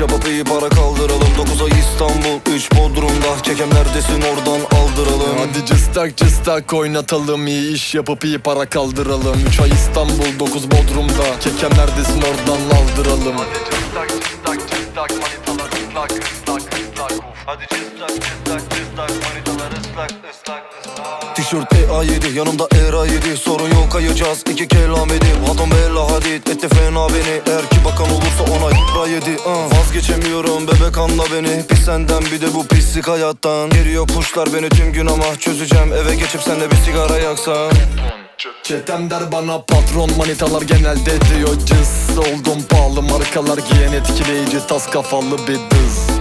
yapıp iyi para kaldıralım. 9 ay İstanbul 3 Bodrum'da. Çekem neredesin oradan aldıralım. Hadi cıstak cıstak oynatalım. İyi iş yapıp iyi para kaldıralım. 3 ay İstanbul 9 Bodrum'da. Kekem neredesin oradan aldıralım. Hadi cıstak cıstak cıstak manitalar ıslak ıslak ıslak. Hadi cıstak cıstak cıstak manitalar ıslak ıslak ıslak. Tişört EA7 yanımda ERA 7 Sorun yok kayacağız iki kelam edip Adam bella hadid etti fena beni. Eğer ki bakan olursa ona ra yedi uh. Vazgeçemiyorum bebek anla beni. Pis senden bir de bu pislik hayattan. Geliyor kuşlar beni tüm gün ama Çözeceğim. Eve geçip senle bir sigara yaksan. Çetem der bana patron manitalar genelde diyor. Cız Oldum pahalı markalar giyen etkileyici tas kafalı bir dız